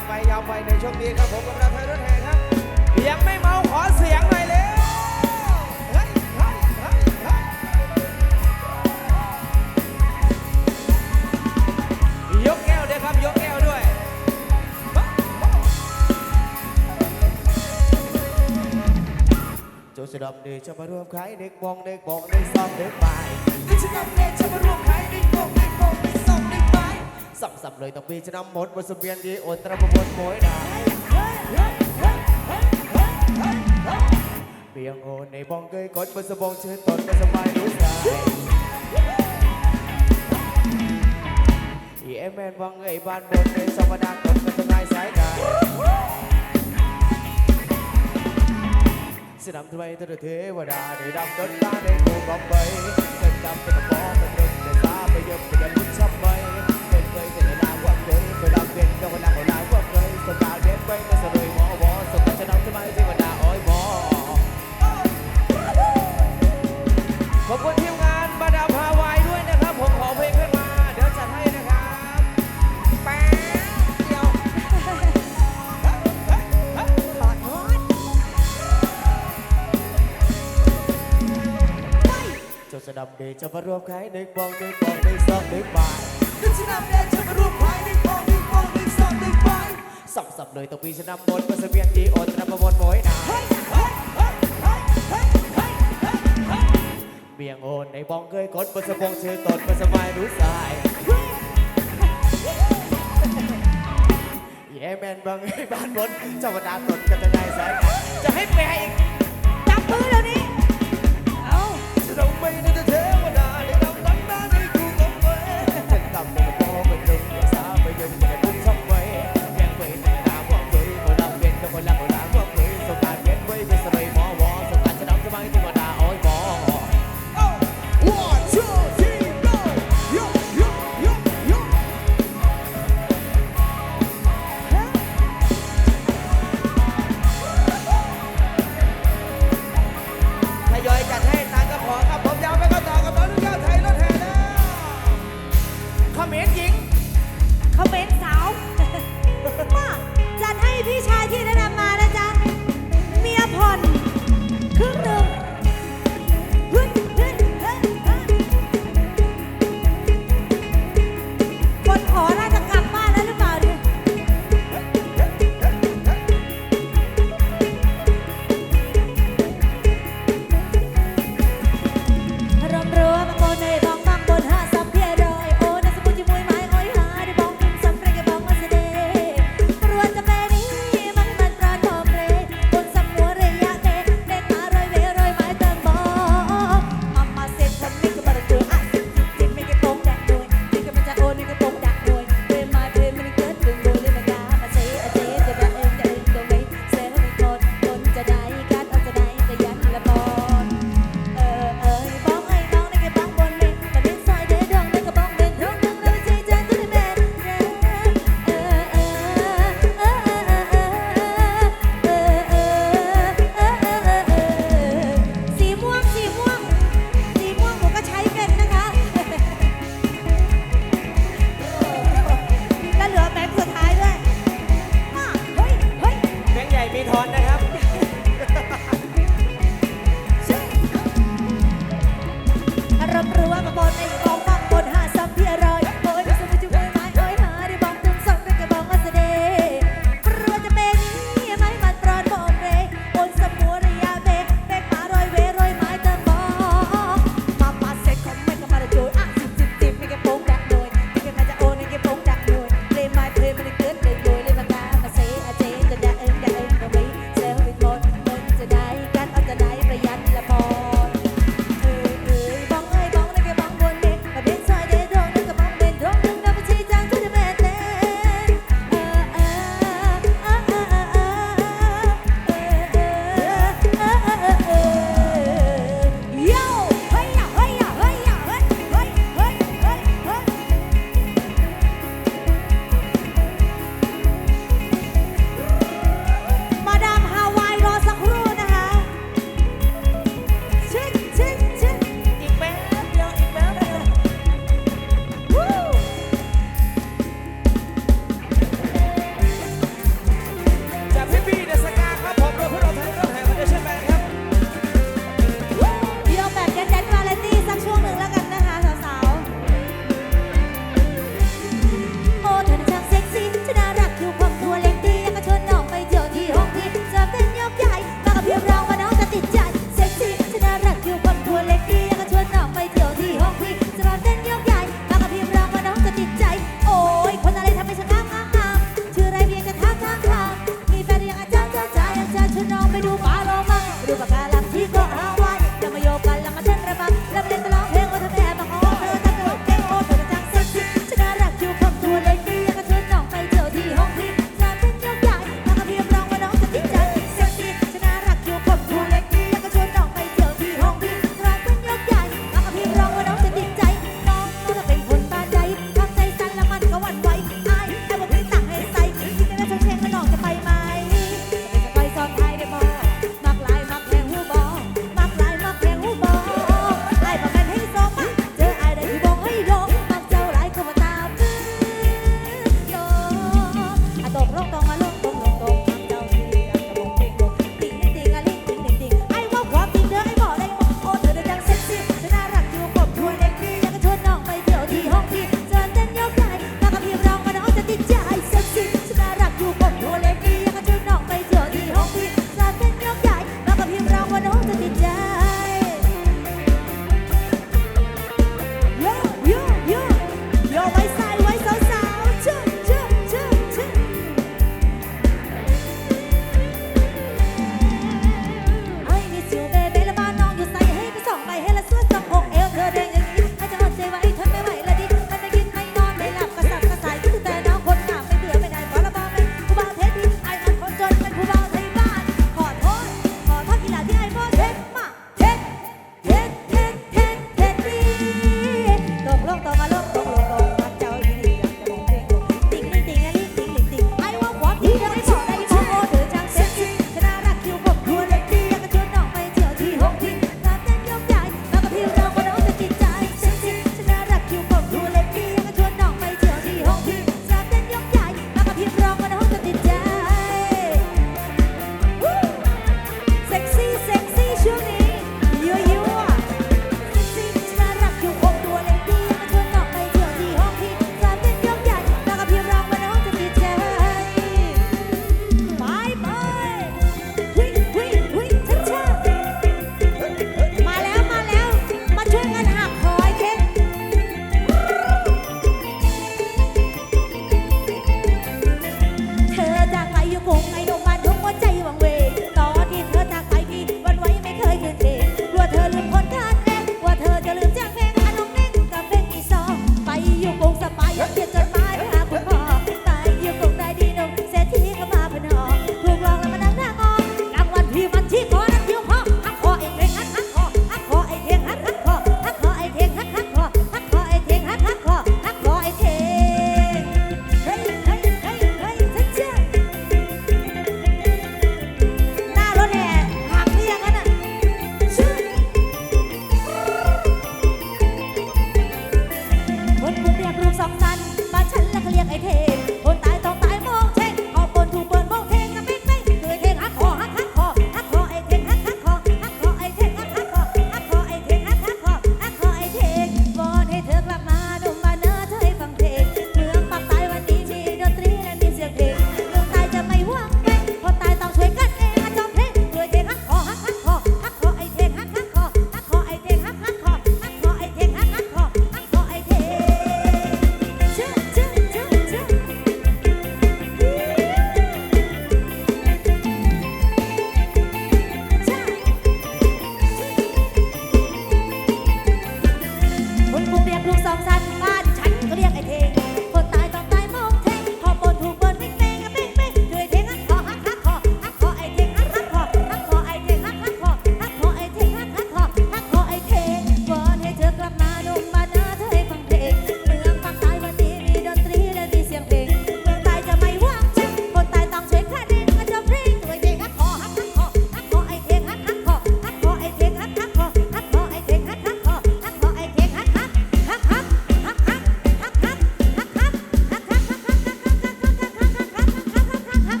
าวไปยาวไปในช่วงนี้ครับผมกับเราไทยรถแห่ครับยังไม่เมาขอเสียงหน่อยเร็วยยกแก้วด้วยครับยกแก้วด้วยโจสดับเดชจะมาร่วมขายเด็กบองเด็กบองเด็กซ้อมเด็กบ่าย สับสับเลยต้องปีจะนำหมดบนสุเสบียงดีโอนตระบวนโมยได้เบียงโอนในบองเกยกดบนสบงเชื่อตนบนสบายรู้สายอีเอมแมนวังเอ้ยบ้านบนในสมดาตนกันสงายสายได้สนามทำไมเธอเทวดาได้ดำจนตาได้กูกองใบเงินดำเป็นกระบอกเป็นเรื่องแต่ตาไปยกไปยันมุดชับ ไปดำเป็นก็คนละคนละว่าเคยสตาร์เรียนไปก็สรุยหมอวอสกัดจะนำทำไมเทวดาอ้อยหมอขอบคุณทีมงานบาดาพาวายด้วยนะครับ ผมขอเพลงขึ้นมา เดี๋ยวจัดให้นะครับ แป๊บเดียวหลอดฮอดไปเจ้าสนับเดชจะมารวมขายเด็กบองเด็กบองเด็กซอกเด็กบายดิฉันนำเดชจะมา สับสับเลยต้องมีชนะบนมาเสบียงดีโอนตระมาบนโมยนาเบียงโอนในบ้องเคยกดบนสะบงชื่อตนบนสบายรู้สายแย่แมนบังไอ้บ้านบนเจ้าดาตนกันจะไงสายจะให้แปลอีกจับมือเดี๋ยวนี้ เอ้าจะต้องไม่ได้เทว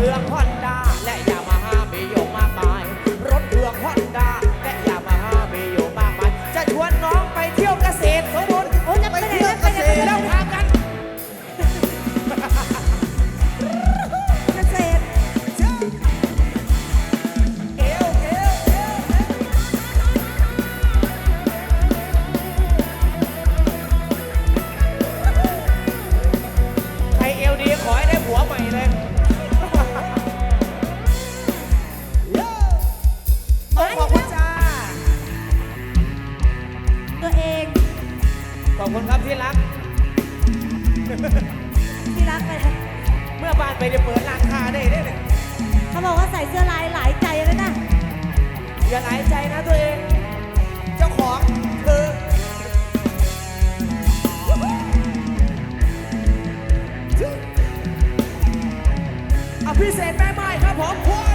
เพื่องฮอนดาและยามา ที่รักไปเมื่อบานไปจะเปิดรานคาได้ได้เนี่ยเขาบอกว่าใส่เสื้อลายหลายใจเลยนะอย่าหลายใจนะตัวเอง เจ้าของคือพิเศษแม่ไม้ครับผมพวก